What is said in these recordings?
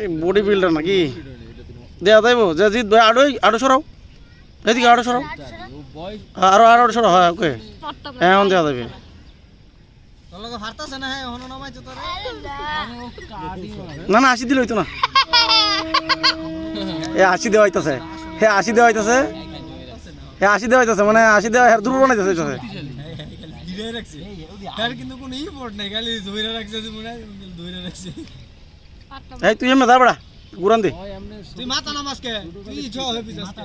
এই body builder নাকি? দেয়া যাইব যে জিত ভাই আড়ো আড়ো সরাও। এদিকে আড়ো সরাও। আরও আরও সরাও হ্যাঁ ওকে। হ্যাঁ এখন দেওয়া যাবে। না না আশি দিলে হইতো না। এ আশি দেওয়া হইতাছে। হে আশি দেওয়া হইতাছে। হে আশি দেওয়া হইতাছে মানে আশি দেওয়া হের দুর্বল বানাইতেছে হইতাছে কিন্তু কোনো ই পড় নাই খালি ধইরা রাখছে যে মনে হয় ধইরা রাখছে এই তুই এমনি দা বড়া গুরান দে তুই মাথা নামাজকে তুই ছ হেপি যাচ্ছে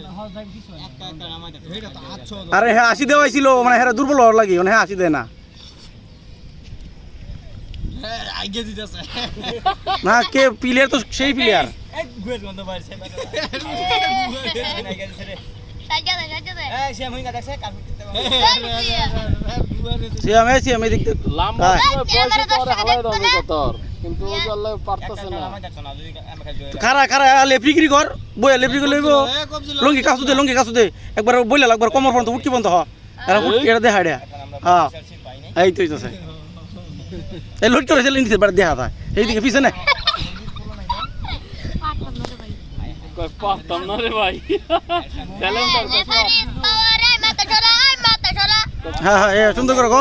একটা একটা নামাজ হেটা তো হাত ছ আরে হ্যাঁ আশি দেওয়া হয়েছিল মানে হ্যাঁ দুর্বল হওয়ার লাগি মানে হ্যাঁ আশি দেয় না না কে প্লেয়ার তো সেই প্লেয়ার হ্যাঁ। তো কর লঙ্গি কাছু দে লঙ্গি কাছু দে একবার বইলা লাগবার কমর পর্যন্ত উঠকি পর্যন্ত হ এটা দেখা দেয়া হ্যাঁ এই তো এই নিচে বাড়ি দেখা যায় এইদিকে পিছনে কই পারতাম না রে ভাই হ্যাঁ হ্যাঁ এ সুন্দর করে গ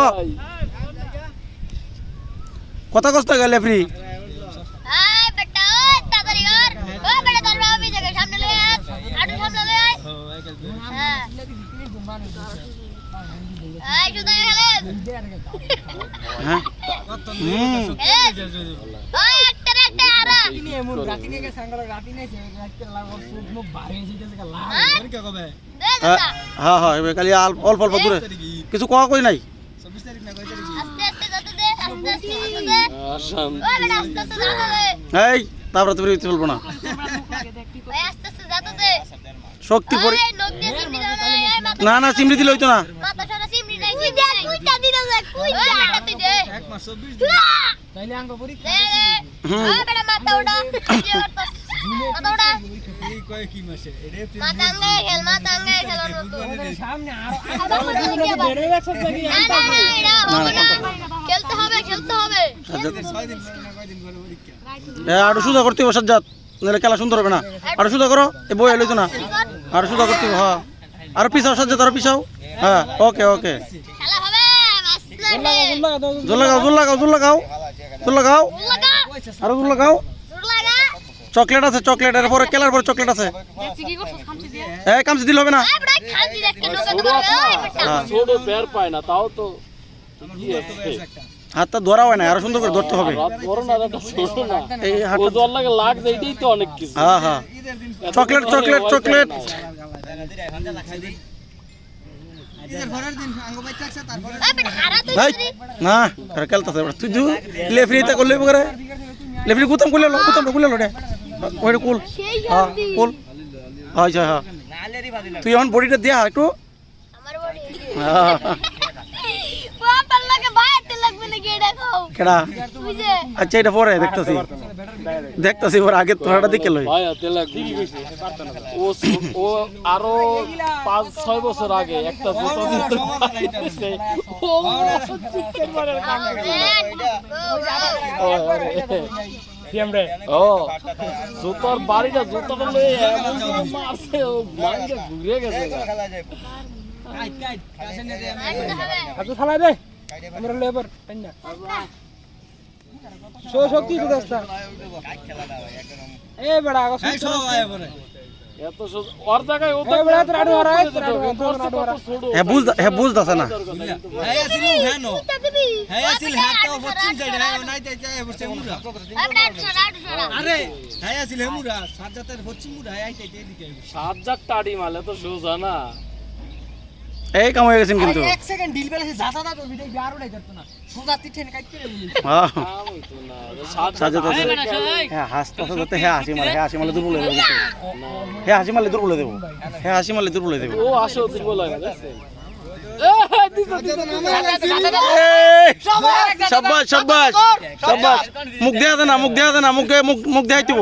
কথা কষ্ট গেল আয় হ্যাঁ হ্যাঁ? দে হ্যাঁ হ্যাঁ হ্যাঁ অল্প অল্প দূরে। কিছু কোয়া কই নাই? না দে দে। দে। এই তারপরে তুমি না। আস্তে যত দে। শক্তি পরি না না না চিমড়ি দিলে হইতো না। মাথা সরা চিমনি নাই নাই। কুইটা দিতে কুইটা তুই দে। এক মাস চব্বিশ তাইলে আঙ্গ পরীক্ষা দে হুম। বেটা মাথা ইয়ে মাথা ওটা এই কয় কি মাসে? এটা মাথা আঙ্গে খেল মাথা আঙ্গে খেলার মতো খেলতে হবে খেলতে হবে। ছয় দিন পরে না কয় দিন পরে পরীক্ষা? এ আরও সুদা করতে হবে সাজ্জাদ। নাহলে খেলা সুন্দর হবে না। আরও সুদা করো এ বই লইতো না। আরও সুদা করতে হবে হ্যাঁ। আরও পিছাও সাজ্জাদ আরও পিছাও। হ্যাঁ ওকে ওকে। হবে জোর লাগাও জোর লাগাও জোর লাগাও। জোর লাগাও। লাগা আরও জোর লাগাও। চকলেট আছে, চকলেট, এর পরে খেলার পরে চকলেট আছে। এই কামচি দিলে হবে না? হ্যাঁ হাতটা ধরা হয় না, আরও সুন্দর করে ধরতে হবে। হ্যাঁ হ্যাঁ। Chocolate chocolate chocolate. না আর খেলতেছে তুই দু লেফরি তে করলে করে লেফরি কুতাম করলে লো কুতাম করলে লো রে। ওইটা কুল। হ্যাঁ কুল। আচ্ছা হ্যাঁ। তুই এখন বডিটা দিয়া একটু। আমার বড়ি। হ্যাঁ। কেডা? আচ্ছা এটা পরে দেখতেছি। দেখতেছি ওর আগে তোরাটা দিকে লই ও ও আরও পাঁচ ছয় বছর আগে একটা জুতো ও। জুতোর বাড়িটা জুতোটা লয়ে মারছে মাইন্ডে ঘুরে গেছে গা। এই সবাই পরে এত সোজা- ওর জায়গায় ও তো। হ্যাঁ বুঝ হ্যাঁ বুঝতেছে না। হ্যাঁ আসিল হ্যাঁ নো হ্যাঁ আসিল হ্যাঁ তো পশ্চিম সাইডে হ্যাঁ নাই তাই তাই বসে মুরা আই বেটা আটু সরা আটু সরা আরে হ্যাঁ আসিল হ্যাঁ মুরা সাজাতের পশ্চিম মুরা হ্যাঁ আইতে এদিকে। সাত হাজার টাড়ি মালে তো সোজা না এই কাম হয়ে গেছেন কিন্তু। এক সেকেন্ড ডিল বেলা যাতা দা তো ভিডিও আর উড়াই যেত না। সোজা তিঠেন কাট করে বলি। হ্যাঁ সাজাতে আছে। হ্যাঁ হাসতেছে যাতে হ্যাঁ হাসি মারে হ্যাঁ হাসি মারলে দুর্বল হয়ে যাবে। হ্যাঁ হাসি মারলে দুর্বল হয়ে দেবো হ্যাঁ হাসি মারলে দুর্বল হয়ে দেবো ও আসো দুর্বল হয় না! সাব্বাস সাব্বাস সাব্বাস। মুখ দেয়া দে না মুখ দেয়া দেনা মুখে মুখ দিব।